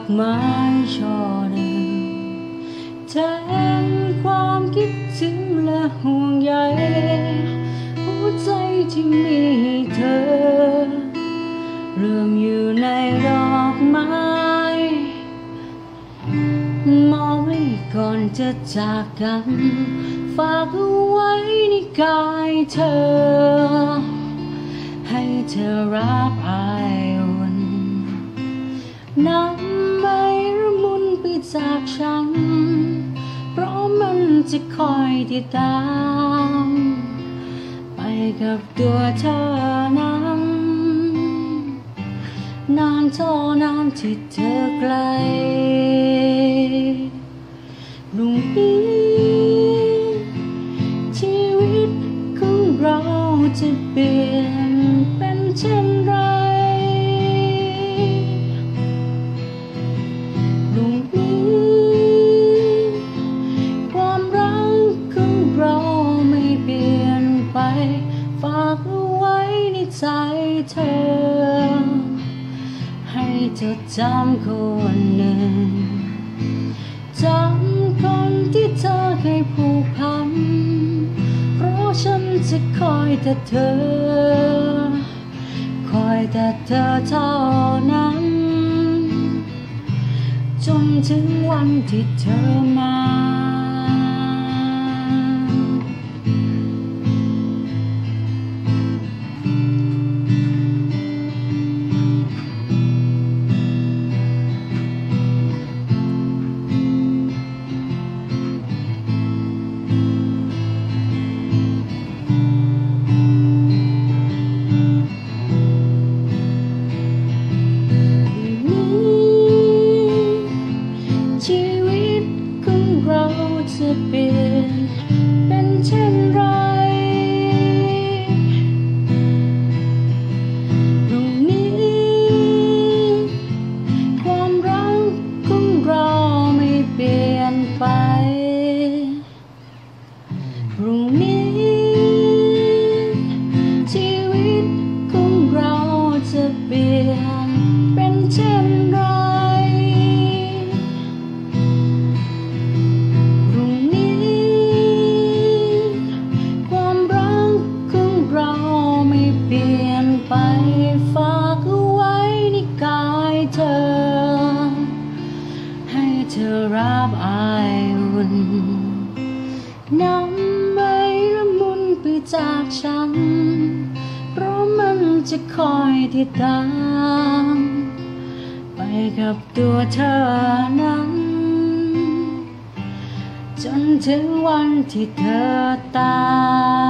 อดอกไม้ช่อหนึ่งแทนความคิดถึงและห่วงใยหัวใจที่มีเธอ เริ่มอยู่ในดอกไม้มองไว้ก่อนจะจากกัน ฝากเอาไว้ในกายเธอให้เธอรับอายอุ่นน้ำ จากฉัน เพราะมันจะคอยติดตาม ไปกับตัวเธอนั้น นานเท่านานที่เธอไกลรุ่งนี้ชีวิตของเราจะเปลี่ยนเป็นเช่น ใจเธอ ให้จดจำคนหนึ่งจำคนที่เธอเคยผูกพันเพราะฉันจะคอยแต่เธอ คอยแต่เธอเท่านั้น จนถึงวันที่เธอมา ลี่ยนเป็นเช่นไรพรุ่งนี้ ความรักของเราไม่เปลี่ยนไปฝากเอาไว้ในกายเธอ ให้เธอรับอายอุ่นน้ำไม่ระมุนไปจากฉัน จะคอยติดตาม ไปกับตัวเธอนั้น จนถึงวันที่เธอตายกันครับบ๊ายบาย